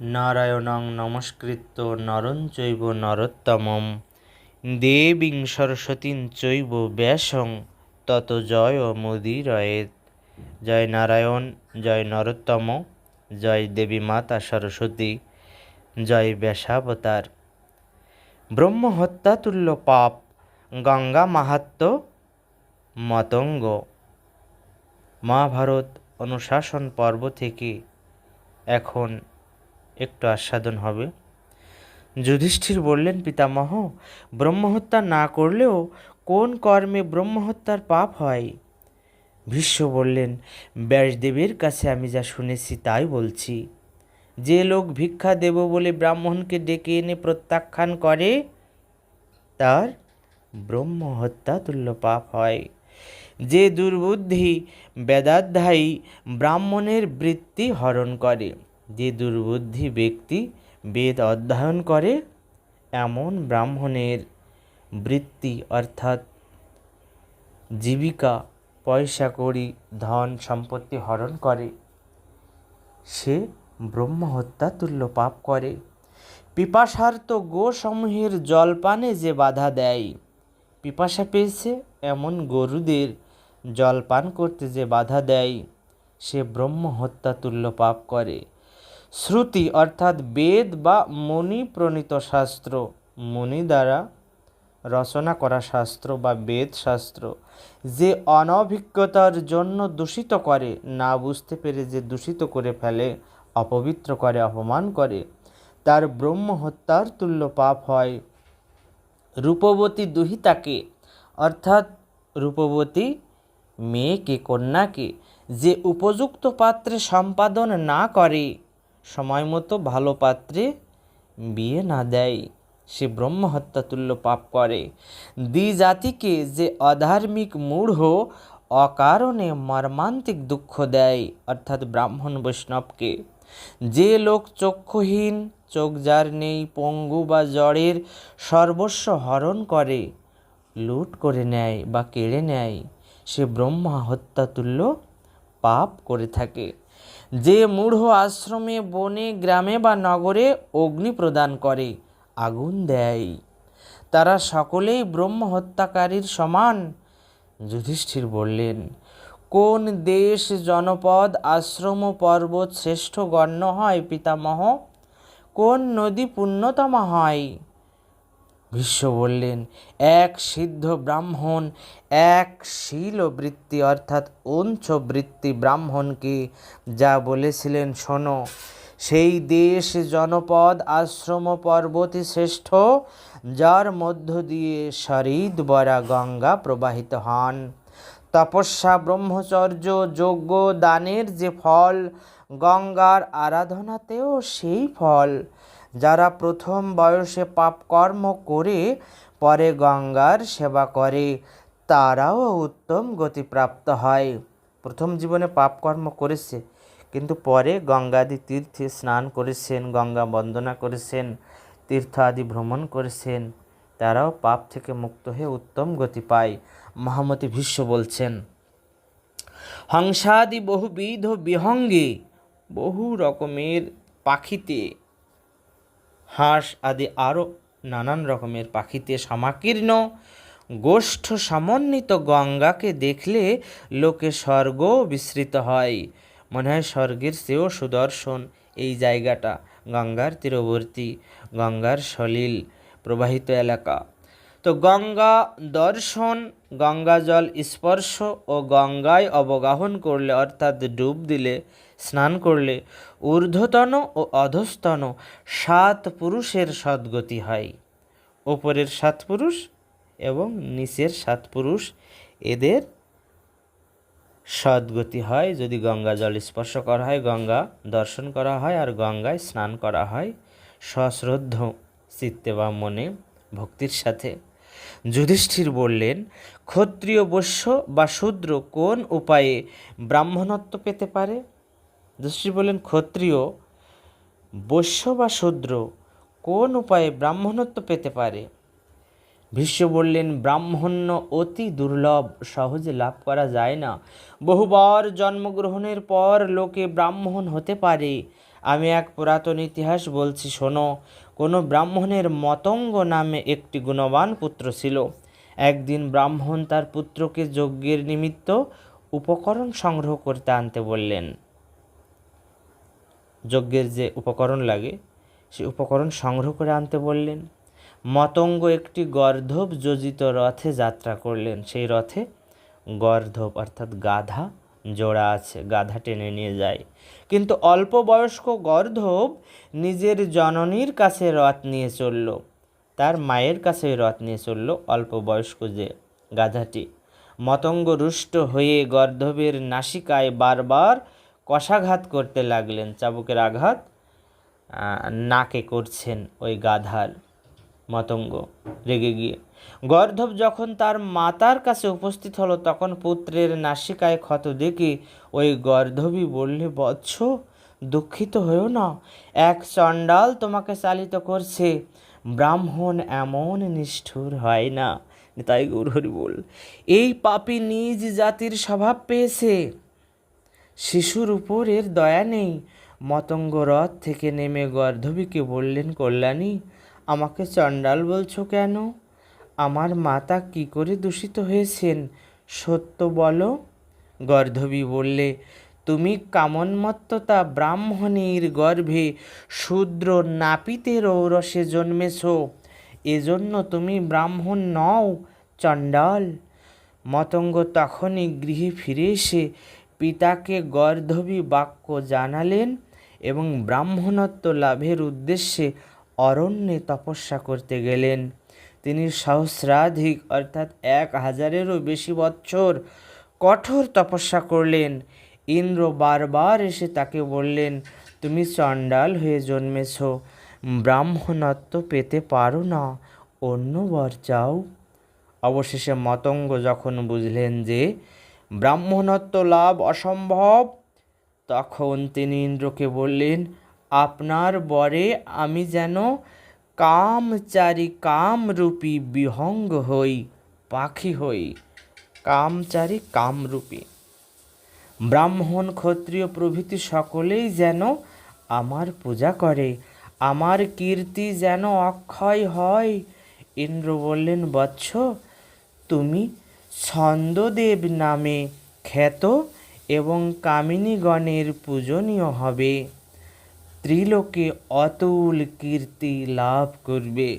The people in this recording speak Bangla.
নারায়ণং নমস্কৃত্য নরং চৈব নরোত্তমম। দেবীং সরস্বতীং চৈব ব্যাসং, তত জয় মুদিরয়েত। জয় নারায়ণ, জয় নরোত্তম, জয় দেবী মাতা সরস্বতী, জয় ব্যাসাবতার। ব্রহ্মহত্যাতুল্য পাপ, গঙ্গা মাহাত্ম, মতঙ্গ। মহাভারত অনুশাসন পর্ব থেকে এখন একটু আস্বাদন হবে। যুধিষ্ঠির বললেন, পিতামহ, ব্রহ্মহত্যা না করলেও কোন কর্মে ব্রহ্মহত্যার পাপ হয়? ভীষ্ম বললেন, ব্যাসদেবের কাছে আমি যা শুনেছি তাই বলছি। যে লোক ভিক্ষা দেব বলে ব্রাহ্মণকে ডেকে এনে প্রত্যাখ্যান করে, তার ব্রহ্মহত্যা তুল্য পাপ হয়। যে দুর্বুদ্ধি বেদাধ্যায়ী ব্রাহ্মণের বৃত্তি হরণ করে। যে দুর্বুদ্ধি ব্যক্তি বেদ অধ্যয়ন করে, এমন ব্রাহ্মণের বৃত্তি অর্থাৎ জীবিকা, পয়সা, কড়ি, ধন, সম্পত্তি হরণ করে। সে ব্রহ্মহত্যা তুল্য পাপ করে। পিপাসার্ত গোসমূহের জলপানে যে বাধা দেয়, পিপাসা পেয়েছে এমন গরুদের জলপান করতে যে বাধা দেয়, সে ব্রহ্মহত্যা তুল্য পাপ করে। শ্রুতি অর্থাৎ বেদ বা মণি প্রণীত শাস্ত্র। মণি দ্বারা রচনা করা শাস্ত্র বা বেদ শাস্ত্র। যে অনভিজ্ঞতার জন্য দূষিত করে, না বুঝতে পেরে যে দূষিত করে ফেলে, অপবিত্র করে, অপমান করে, তার ব্রহ্ম হত্যার তুল্য পাপ হয়। রূপবতী দুহিতাকে, অর্থাৎ রূপবতী মেয়েকে, কন্যাকে, যে উপযুক্ত পাত্রে সম্পাদন না করে সময় মতো ভালো পাত্রে বিয়ে না দেয়। সে ব্রহ্মহত্যা তুল্য পাপ করে। দ্বিজাতিকে যে অধার্মিক মূঢ়, অকারণে মর্মান্তিক দুঃখ দেয়, অর্থাৎ ব্রাহ্মণ বৈষ্ণবকে। যে লোক চক্ষুহীন, চোখ যার নেই, পঙ্গু বা জড়ের সর্বস্ব হরণ করে, লুট করে নেয় বা কেড়ে নেয়, সে ব্রহ্মা হত্যা তুল্য পাপ করে থাকে। যে মূঢ় আশ্রমে বনে, গ্রামে বা নগরে অগ্নি প্রদান করে, আগুন দেয়। তারা সকলেই ব্রহ্ম হত্যাকারীর সমান, যুধিষ্ঠির বললেন। কোন দেশ, জনপদ, আশ্রম পর্বত শ্রেষ্ঠ গণ্য হয়, পিতামহ? কোন নদী পুণ্যতমা হয়? ভীষ্ম বললেন এক সিদ্ধ ব্রাহ্মণ, এক শীল বৃত্তি অর্থাৎ অঞ্চ বৃত্তি ব্রাহ্মণকে যা বলেছিলেন, শোনো, সেই দেশ জনপদ আশ্রম পর্বতই শ্রেষ্ঠ, যার মধ্য দিয়ে শরীদ বরা গঙ্গা প্রবাহিত হন। তপস্যা, ব্রহ্মচর্য, যজ্ঞ, দানের যে ফল, গঙ্গার আরাধনাতেও সেই ফল। যারা প্রথম বয়সে পাপকর্ম করে, পরে গঙ্গার সেবা করে, তারাও উত্তম গতিপ্রাপ্ত হয়। প্রথম জীবনে পাপকর্ম করেছে, কিন্তু পরে গঙ্গাদি তীর্থে স্নান করেছেন, গঙ্গা বন্দনা করেছেন তীর্থ আদি ভ্রমণ করেছেন। তারাও পাপ থেকে মুক্ত হয়ে উত্তম গতি পায়, মহামতি ভীষ্ম বলছেন। হংসাদি বহুবিধ বিহঙ্গে বহু রকমের পাখিতে হাঁস আদি আরও নানান রকমের পাখিতে সমাকীর্ণ। গোষ্ঠ সমন্বিত গঙ্গাকে দেখলে লোকে স্বর্গ বিস্মৃত হয়। মনে হয় স্বর্গের চেয়েও সুদর্শন এই জায়গাটা, গঙ্গার তীরবর্তী, গঙ্গার সলিল প্রবাহিত এলাকা। তো গঙ্গা দর্শন গঙ্গা জল স্পর্শ ও গঙ্গায় অবগাহন করলে, অর্থাৎ ডুব দিলে, স্নান করলে ঊর্ধ্বতন ও অধস্তন সাত পুরুষের সদ্গতি হয়। ওপরের সাত পুরুষ এবং নিচের সাত পুরুষ এদের সদ্গতি হয়। যদি গঙ্গা জল স্পর্শ করা হয়, গঙ্গা দর্শন করা হয় আর গঙ্গায় স্নান করা হয় সশ্রদ্ধ চিত্তে বা মনে ভক্তির সাথে। যুধিষ্ঠির বললেন, ক্ষত্রিয় বৈশ্য বা শূদ্র কোন উপায়ে ব্রাহ্মণত্ব পেতে পারে? যুধিষ্ঠির বললেন, ক্ষত্রিয় বৈশ্য বা শূদ্র কোন উপায়ে ব্রাহ্মণত্ব পেতে পারে? ভীষ্ম বললেন, ব্রাহ্মণ্য অতি দুর্লভ, সহজে লাভ করা যায় না। বহুবার জন্মগ্রহণের পর লোকে ব্রাহ্মণ হতে পারে। আমি এক পুরাতন ইতিহাস বলছি, শোনো। কোনো ব্রাহ্মণের মতঙ্গ নামে একটি গুণবান পুত্র ছিল। একদিন ব্রাহ্মণ তার পুত্রকে যজ্ঞের নিমিত্ত উপকরণ সংগ্রহ করতে আনতে বললেন, যজ্ঞের যে উপকরণ লাগে, সে উপকরণ সংগ্রহ করে আনতে বললেন। মতঙ্গ একটি গর্ধব যোজিত রথে যাত্রা করলেন। সেই রথে গর্ধব অর্থাৎ গাধা জোড়া আছে, গাধা টেনে নিয়ে যায়। কিন্তু অল্প বয়স্ক গর্ধব নিজের জননীর কাছে রথ নিয়ে চলল। তার মায়ের কাছে রথ নিয়ে চলল অল্প বয়স্ক যে গাধাটি। মতঙ্গ রুষ্ট হয়ে গর্ধবের নাসিকায় বারবার কষাঘাত করতে লাগলেন। চাবুকের আঘাত নাকে করছেন ওই গাধার মতঙ্গ। রেগে গিয়ে গর্ধব যখন তার মাতার কাছে উপস্থিত হলো, তখন পুত্রের নাসিকায় ক্ষত দেখে ওই গর্ধবই বললে, বৎস, দুঃখিত হয়েও না, এক চণ্ডাল তোমাকে চালিত করছে। ব্রাহ্মণ এমন নিষ্ঠুর হয় না। তাই গৌরহরি বল, এই পাপী নিজ জাতির স্বভাব পেয়েছে। শিশুর উপর এর দয়া নেই। মতঙ্গ রথ থেকে নেমে গর্ধবীকে বললেন, কল্যাণী, আমাকে চণ্ডাল বলছো কেন? আমার মাতা কি করে দূষিত হয়েছেন? সত্য বলো? গর্ধবী বললে, তুমি কামনমত্ততা ব্রাহ্মণীর গর্ভে শূদ্র নাপিতের ঔরসে জন্মেছ। এজন্য তুমি ব্রাহ্মণ নও, চণ্ডাল। মতঙ্গ তখনই গৃহে ফিরে এসে পিতাকে গর্ধবী বাক্য জানালেন এবং ব্রাহ্মণত্ব লাভের উদ্দেশ্যে অরণ্যে তপস্যা করতে গেলেন। তিনি সহস্রাধিক অর্থাৎ এক হাজারেরও বেশি বছর কঠোর তপস্যা করলেন। ইন্দ্র বারবার এসে তাকে বললেন, তুমি চণ্ডাল হয়ে জন্মেছ, ব্রাহ্মণত্ব পেতে পারো না, অন্য বর চাও। অবশেষে মতঙ্গ যখন বুঝলেন যে ব্রাহ্মণত্ব লাভ অসম্ভব, তখন তিনি ইন্দ্রকে বললেন, আপনার বরে আমি যেন কামচারী কামরূপী বিহঙ্গ হই পাখি হই কামচারী কামরূপী। ব্রাহ্মণ, ক্ষত্রিয় প্রভৃতি সকলেই যেন আমার পূজা করে, আমার কীর্তি যেন অক্ষয় হয়। ইন্দ্র বললেন, বৎস, তুমি ছন্দদেব নামে খ্যাত এবং কামিনীগণের পূজনীয় হবে। ত্রিলোকে অতুল কীর্তি লাভ করবে।